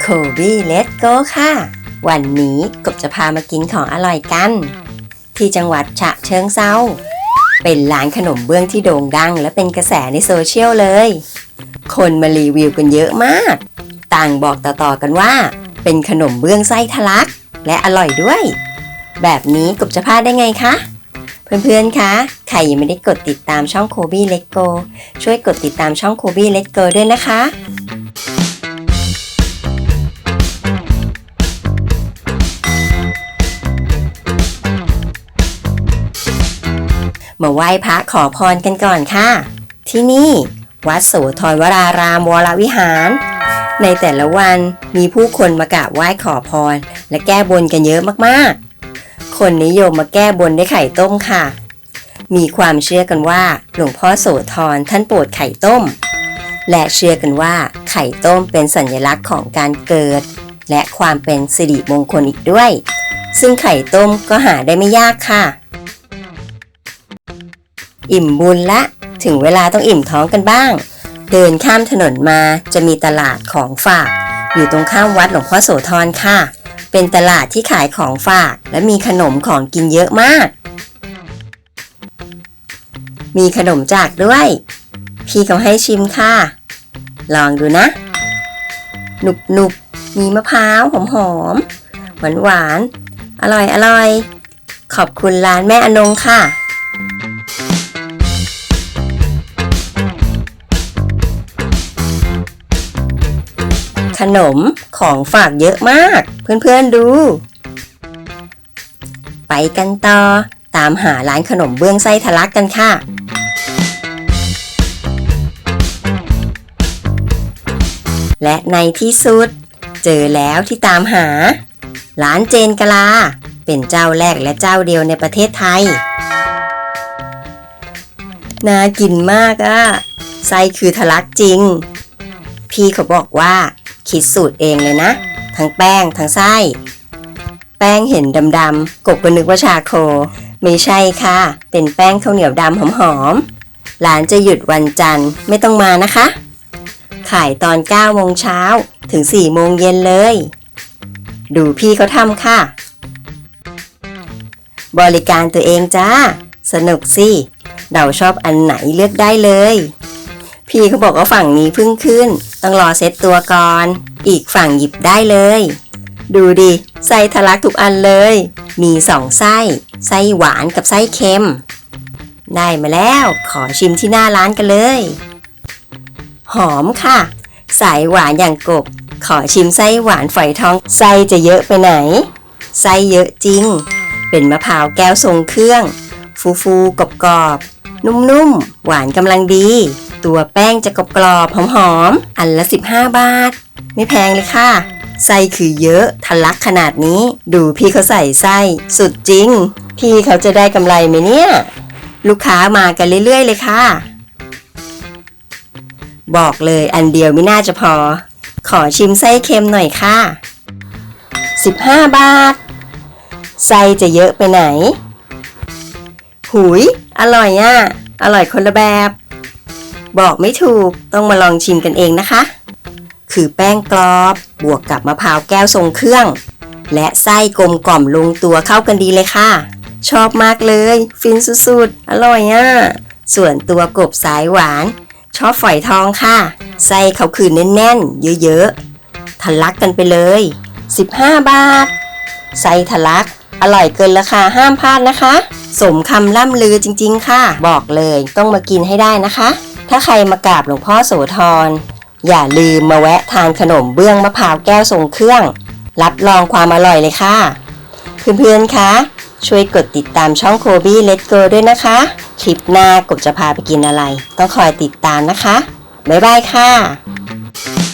โคบี้เลตโกค่ะ วันนี้กบจะพามากินของอร่อยกัน ที่จังหวัดฉะเชิงเซาเป็นร้านขนมเบื้องที่โด่งดัง และเป็นกระแสในโซเชียลเลย คนมารีวิวกันเยอะมาก ต่างบอกต่อๆกันว่า เป็นขนมเบื้องไส้ทะลัก และอร่อยด้วย แบบนี้กบจะพลาดได้ไงคะเพื่อนๆ คะ ใครยังไม่ได้กดติดตามช่องโคบี้เลตโกช่วยกดติดตามช่องโคบี้เลตโกด้วยนะคะ มาไหว้พระขอพรกันก่อนค่ะ ที่นี่ วัดโสธรวรารามวรวิหาร ในแต่ละวันมีผู้คนมากราบไหว้ขอพร และแก้บนกันเยอะมากๆ คนนิยมมาแก้บนด้วยไข่ต้มค่ะ มีความเชื่อกันว่าหลวงพ่อโสธรท่านโปรดไข่ต้ม และเชื่อกันว่าไข่ต้มเป็นสัญลักษณ์ของการเกิด และความเป็นสิริมงคลอีกด้วย ซึ่งไข่ต้มก็หาได้ไม่ยากค่ะ อิ่มบุญละ ถึงเวลาต้องอิ่มท้องกันบ้าง เดินข้ามถนนมาจะมีตลาดของฝาก อยู่ตรงข้ามวัดหลวงพ่อโสธรค่ะ เป็นตลาดที่ขายของฝากและมีขนมของกินเยอะมาก มีขนมจากด้วย พี่เขาให้ชิมค่ะ ลองดูนะ หนุบหนุบมีมะพร้าวหอมหอมหวานหวานอร่อยอร่อย ขอบคุณร้านแม่อนงค่ะ ขนมของฝากเยอะมาก เพื่อนๆดู ไปกันต่อ ตามหาร้านขนมเบื้องไส้ทะลักกันค่ะ และในที่สุด เจอแล้วที่ตามหา ร้านเจนกะลา เป็นเจ้าแรกและเจ้าเดียวในประเทศไทย น่ากินมากอะไส้คือทะลักจริงพี่เขาบอกว่า คิดสูตรเองเลยนะ ทั้งแป้งทั้งไส้ แป้งเห็นดำๆกบก็นึกว่าชาโค ไม่ใช่ค่ะ เป็นแป้งข้าวเหนียวดำหอมๆร้านจะหยุดวันจันทร์ไม่ต้องมานะคะ ขายตอน9โมงเช้าถึง4โมงเย็นเลย ดูพี่เขาทำค่ะ บริการตัวเองจ้า สนุกสิเราชอบอันไหนเลือกได้เลย พี่เขาบอกว่าฝั่งนี้พิ่งขึ้น ต้องรอเซตตัวก่อน อีกฝั่งหยิบได้เลย ดูดิไส้ทะลักทุกอันเลย มีสองไส้ไส้หวานกับไส้เค็ม ได้มาแล้วขอชิมที่หน้าร้านกันเลย หอมค่ะ สายหวานอย่างกบ ขอชิมไส้หวานฝอยทองไส้จะเยอะไปไหนไส้เยอะจริง เป็นมะพร้าวแก้วทรงเครื่อง ฟูฟูกรอบๆนุ่มๆ หวานกำลังดี ตัวแป้งจะกรอบกรอบหอมๆอันละ 15 บาท ไม่แพงเลยค่ะ ไส้คือเยอะทะลักขนาดนี้ ดูพี่เขาใส่ไส้ สุดจริง พี่เขาจะได้กำไรไหมเนี่ย ลูกค้ามากันเรื่อย ๆ เลยค่ะ บอกเลยอันเดียวไม่น่าจะพอ ขอชิมไส้เค็มหน่อยค่ะ 15 บาท ไส้จะเยอะไปไหน หุย อร่อยอะ อร่อยคนละแบบ บอกไม่ถูก ต้องมาลองชิมกันเองนะคะ คือแป้งกรอบบวกกับมะพร้าวแก้วทรงเครื่อง และไส้กลมกล่อมลงตัวเข้ากันดีเลยค่ะ ชอบมากเลย ฟินสุดๆ อร่อยอะ ส่วนตัวกบสายหวาน ชอบฝอยทองค่ะ ไส้เขาคือแน่นๆ เยอะๆ ทะลักกันไปเลย 15 บาท ไส้ทะลักอร่อยเกินราคาห้ามพลาดนะคะ สมคำล่ำลือจริงๆค่ะ บอกเลยต้องมากินให้ได้นะคะ ถ้าใครมากราบหลวงพ่อโสธรอย่าลืมมาแวะทานขนมเบื้องมะพร้าวแก้วทรงเครื่อง รับรองความอร่อยเลยค่ะ เพื่อนๆคะช่วยกดติดตามช่องโคบี้เลตโกด้วยนะคะ คลิปหน้ากบจะพาไปกินอะไร ต้องคอยติดตามนะคะ บ๊ายบายค่ะ